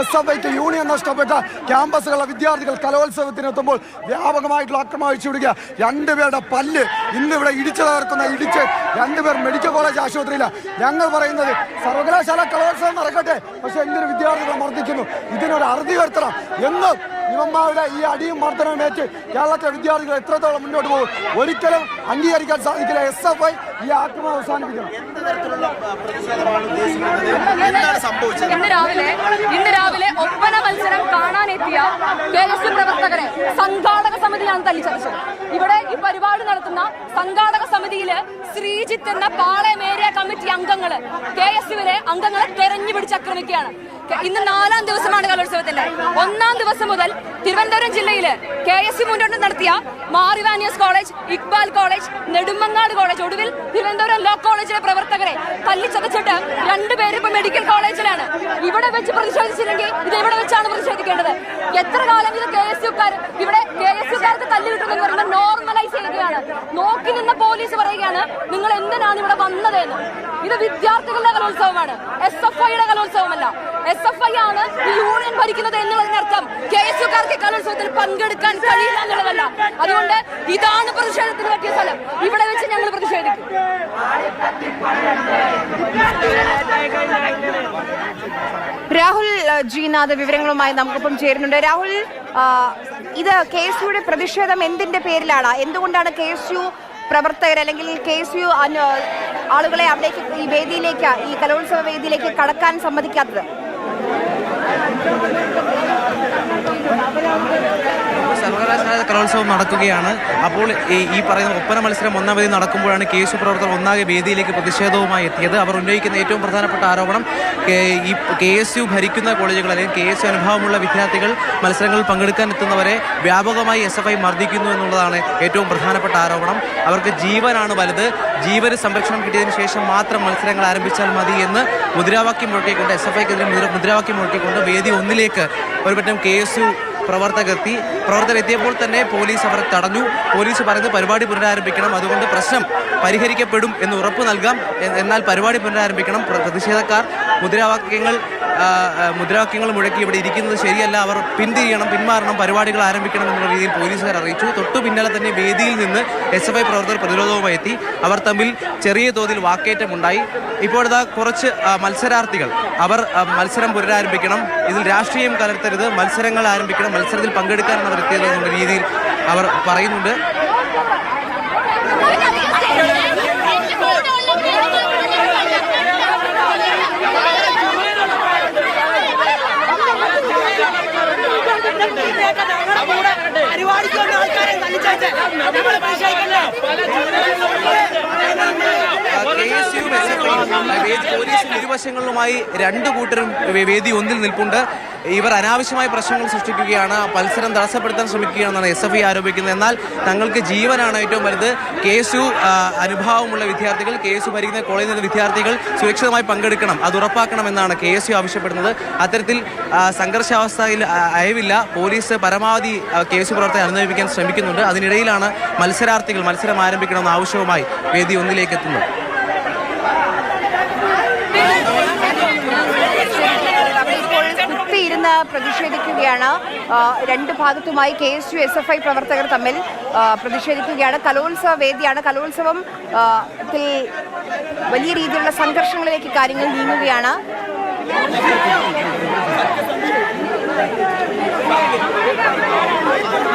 S F ഐക്ക് union നഷ്ടപ്പെട്ട ക്യാമ്പസുകളിലെ വിദ്യാർത്ഥികൾ കലോത്സവത്തിനെത്തുമ്പോൾ വ്യാപകമായിട്ടുള്ള ആക്രമണം അഴിച്ചുവിടുക രണ്ടുപേരുടെ പല്ല് ഇന്ന് ഇവിടെ ഇടിച്ചു തകർക്കുന്ന ഇടിച്ച് രണ്ടുപേർ മെഡിക്കൽ കോളേജ് ആശുപത്രിയിലാണ് ഞങ്ങൾ പറയുന്നത് സർവകലാശാല കലോത്സവം നടക്കട്ടെ. പക്ഷെ എന്തൊരു വിദ്യാർത്ഥികൾ മർദ്ദിക്കുന്നു? ഇതിനൊരു അറുതി വരുത്തണം. എന്നും ഇവന്മാരുടെ ഈ അടിയും മർദ്ദനവും ഏറ്റ് കേരളത്തിലെ വിദ്യാർത്ഥികൾ എത്രത്തോളം മുന്നോട്ട് പോകും? ഒരിക്കലും അംഗീകരിക്കാൻ സാധിക്കില്ല. എസ് എഫ് ഐ ഈ ആക്രമണം അവസാനിപ്പിക്കണം. ഇന്ന് രാവിലെ ഇന്ന് രാവിലെ ഒപ്പന മത്സരം കാണാനെത്തിയ കെ എസ് യു പ്രവർത്തകരെ സംഘാടക സമിതിയാണ് തല്ലിച്ചതച്ചത്. ഇവിടെ ഈ പരിപാടി നടത്തുന്ന സംഘാടക സമിതിയിൽ ശ്രീജിത്ത് എന്ന പാളയം ഏരിയ കമ്മിറ്റി അംഗങ്ങൾ കെ എസ് യുവിലെ അംഗങ്ങളെ തെരഞ്ഞു പിടിച്ച് ആക്രമിക്കുകയാണ്. ഇന്ന് നാലാം ദിവസമാണ് കലോത്സവത്തിന്റെ. ഒന്നാം ദിവസം മുതൽ തിരുവനന്തപുരം ജില്ലയിൽ കെ എസ് യു മുന്നോട്ട് നടത്തിയ Mar Ivanios college Iqbal college Nedumangad college. ഒടുവിൽ തിരുവനന്തപുരം ലോ കോളേജിലെ പ്രവർത്തകരെ തല്ലിച്ചതച്ചിട്ട് രണ്ടുപേരും ഇപ്പൊ മെഡിക്കൽ കോളേജിലാണ്. ഇവിടെ വെച്ച് പ്രതിഷേധിച്ചില്ലെങ്കിൽ ഇത് ഇവിടെ വെച്ചാണ് പ്രതിഷേധിക്കേണ്ടത്? എത്ര കാലം ഇത് കെ എസ് യുക്കാർ ഇവിടെ കെ എസ് യുക്കാർക്ക് തല്ലി കിട്ടുമെന്ന് പറയുമ്പോൾ നോർമലൈസ് ചെയ്യുകയാണ്. നോക്കി നിന്ന പോലീസ് പറയുകയാണ് നിങ്ങൾ എന്തിനാണ് ഇവിടെ വന്നത് എന്ന് ഇത് വിദ്യാർത്ഥികളുടെ കലോത്സവമാണ്. എസ് എഫ് ഐയുടെ കലോത്സവമല്ല. എസ് എഫ് ഐ ആണ് ഈ യൂണിയൻ ഭരിക്കുന്നത് എന്നുള്ളതിനർത്ഥം കെ എസ് യുക്കാർക്ക് കലോത്സവത്തിൽ പങ്കെടുക്കാൻ കഴിയില്ല എന്നുള്ളതല്ല. അതുകൊണ്ട് ഇതാണ് പ്രതിഷേധത്തിന് പറ്റിയ സ്ഥലം. ഇവിടെ വെച്ച് ഞങ്ങൾ പ്രതിഷേധിക്കും. രാഹുൽ ജീനാഥ് വിവരങ്ങളുമായി നമുക്കൊപ്പം ചേരുന്നുണ്ട്. രാഹുൽ ഇത് കെ എസ് യുടെ പ്രതിഷേധം എന്തിന്റെ പേരിലാണ്? എന്തുകൊണ്ടാണ് കെ എസ് യു പ്രവർത്തകർ അല്ലെങ്കിൽ കെ എസ് യു ആളുകളെ അവിടേക്ക് ഈ വേദിയിലേക്ക് ഈ കലോത്സവ വേദിയിലേക്ക് കടക്കാൻ സമ്മതിക്കാത്തത്? സർവകലാശാല കലോത്സവം നടക്കുകയാണ്. അപ്പോൾ ഈ പറയുന്ന ഒപ്പന മത്സരം ഒന്നാം വേദി നടക്കുമ്പോഴാണ് കെ പ്രവർത്തകർ ഒന്നാകെ വേദിയിലേക്ക് പ്രതിഷേധവുമായി എത്തിയത്. അവർ ഉന്നയിക്കുന്ന ഏറ്റവും പ്രധാനപ്പെട്ട ആരോപണം ഈ കെ എസ് യു ഭരിക്കുന്ന കോളേജുകൾ അല്ലെങ്കിൽ കെ എസ് യു അനുഭവമുള്ള വിദ്യാർത്ഥികൾ മത്സരങ്ങളിൽ പങ്കെടുക്കാൻ എത്തുന്നവരെ വ്യാപകമായി എസ് എഫ് ഐ മർദ്ദിക്കുന്നു എന്നുള്ളതാണ് ഏറ്റവും പ്രധാനപ്പെട്ട ആരോപണം. അവർക്ക് ജീവനാണ് വലുത്. ജീവന് സംരക്ഷണം കിട്ടിയതിന് ശേഷം മാത്രം മത്സരങ്ങൾ ആരംഭിച്ചാൽ മതി എന്ന് മുദ്രാവാക്യം മുഴക്കിക്കൊണ്ട് എസ് എഫ് ഐക്കെതിരെ മുദ്രാവാക്യം മുഴക്കിക്കൊണ്ട് വേദി ഒന്നിലേക്ക് ഒരുപറ്റം കെ എസ് യു പ്രവർത്തകരെത്തി പ്രവർത്തകർ എത്തിയപ്പോൾ തന്നെ പോലീസ് അവരെ തടഞ്ഞു. പോലീസ് പറയുന്നത് പരിപാടി പുനരാരംഭിക്കണം. അതുകൊണ്ട് പ്രശ്നം പരിഹരിക്കപ്പെടും എന്ന് ഉറപ്പ് നൽകാം. എന്നാൽ പരിപാടി പുനരാരംഭിക്കണം. പ്രതിഷേധക്കാർ മുദ്രാവാക്യങ്ങൾ മുദ്രാവാക്യങ്ങൾ മുഴക്കി ഇവിടെ ഇരിക്കുന്നത് ശരിയല്ല. അവർ പിന്തിരിയണം പിന്മാറണം പരിപാടികൾ ആരംഭിക്കണം എന്നുള്ള രീതിയിൽ പോലീസുകാർ അറിയിച്ചു. തൊട്ടു പിന്നാലെ തന്നെ വേദിയിൽ നിന്ന് എസ് എഫ് ഐ പ്രവർത്തകർ പ്രതിരോധവുമായി എത്തി അവർ തമ്മിൽ ചെറിയ തോതിൽ വാക്കേറ്റമുണ്ടായി. ഇപ്പോഴത്തെ കുറച്ച് മത്സരാർത്ഥികൾ. അവർ മത്സരം പുനരാരംഭിക്കണം. ഇതിൽ രാഷ്ട്രീയം കലർത്തരുത്. മത്സരങ്ങൾ ആരംഭിക്കണം. മത്സരത്തിൽ പങ്കെടുക്കാനാണ് അവർ എത്തിയത് എന്നുള്ള രീതിയിൽ അവർ പറയുന്നുണ്ട്. കെ എസ് യു പോലീസിന് ഇരുവശങ്ങളിലുമായി രണ്ട് കൂട്ടരും വേദി ഒന്നിൽ നിൽപ്പുണ്ട്. ഇവർ അനാവശ്യമായ പ്രശ്നങ്ങൾ സൃഷ്ടിക്കുകയാണ്. മത്സരം തടസ്സപ്പെടുത്താൻ ശ്രമിക്കുകയാണെന്നാണ് എസ് എഫ് ഐ ആരോപിക്കുന്നത്. എന്നാൽ തങ്ങൾക്ക് ജീവനാണ് ഏറ്റവും വലുത്. കെ എസ് യു അനുഭാവമുള്ള വിദ്യാർത്ഥികൾ കെ എസ് യു ഭരിക്കുന്ന കോളേജിൽ നിന്ന് വിദ്യാർത്ഥികൾ സുരക്ഷിതമായി പങ്കെടുക്കണം. അത് ഉറപ്പാക്കണമെന്നാണ് കെ എസ് യു ആവശ്യപ്പെടുന്നത്. അത്തരത്തിൽ സംഘർഷാവസ്ഥയിൽ അയവില്ല. പോലീസ് പരമാവധി കെ എസ് യു പ്രവർത്തകരെ അനുനയിപ്പിക്കാൻ ശ്രമിക്കുന്നുണ്ട്. അതിനിടയിലാണ് മത്സരാർത്ഥികൾ മത്സരം ആരംഭിക്കണമെന്ന ആവശ്യവുമായി വേദി ഒന്നിലേക്ക് എത്തുന്നത്. പ്രതിഷേധിക്കുകയാണ്. രണ്ട് ഭാഗത്തുമായി K S U S F I പ്രവർത്തകർ തമ്മിൽ പ്രതിഷേധിക്കുകയാണ്. കലോത്സവ വേദിയാണ്. കലോത്സവം വലിയ രീതിയിലുള്ള സംഘർഷങ്ങളിലേക്ക് കാര്യങ്ങൾ നീങ്ങുകയാണ്.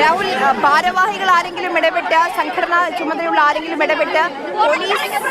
രാഹുൽ ഭാരവാഹികൾ ആരെങ്കിലും ഇടപെട്ട് സംഘടനാ ചുമതലയുള്ള ആരെങ്കിലും ഇടപെട്ട് പോലീസ് ഞങ്ങൾ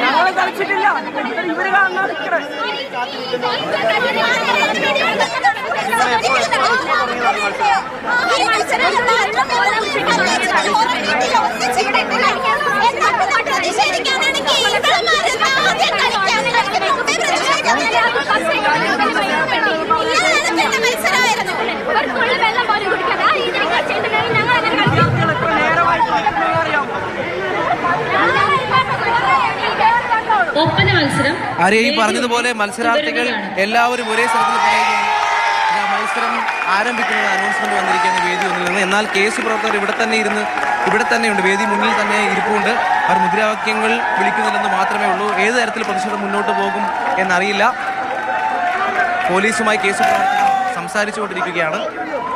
ഞങ്ങൾ കളിച്ചിട്ടില്ല. ഇവർ കാണാൻ പ്രതിഷേധിക്കാനാണെങ്കിൽ ആര്യ ഈ പറഞ്ഞതുപോലെ മത്സരാർത്ഥികൾ എല്ലാവരും ഒരേ സ്ഥലത്ത് മത്സരം ആരംഭിക്കുന്നത് അനൗൺസ്മെന്റ് വന്നിരിക്കുന്ന വേദി ഒന്നിൽ നിന്ന്. എന്നാൽ കേസ് പ്രവർത്തകർ ഇവിടെ തന്നെ ഇരുന്ന് ഇവിടെ തന്നെയുണ്ട്. വേദി മുന്നിൽ തന്നെ ഇരിപ്പുണ്ട്. അവർ മുദ്രാവാക്യങ്ങൾ വിളിക്കുന്നില്ലെന്ന് മാത്രമേ ഉള്ളൂ. ഏത് തരത്തിൽ പ്രതിഷേധം മുന്നോട്ട് പോകും എന്നറിയില്ല. പോലീസുമായി കേസ് പ്രവർത്തകർ സംസാരിച്ചുകൊണ്ടിരിക്കുകയാണ്.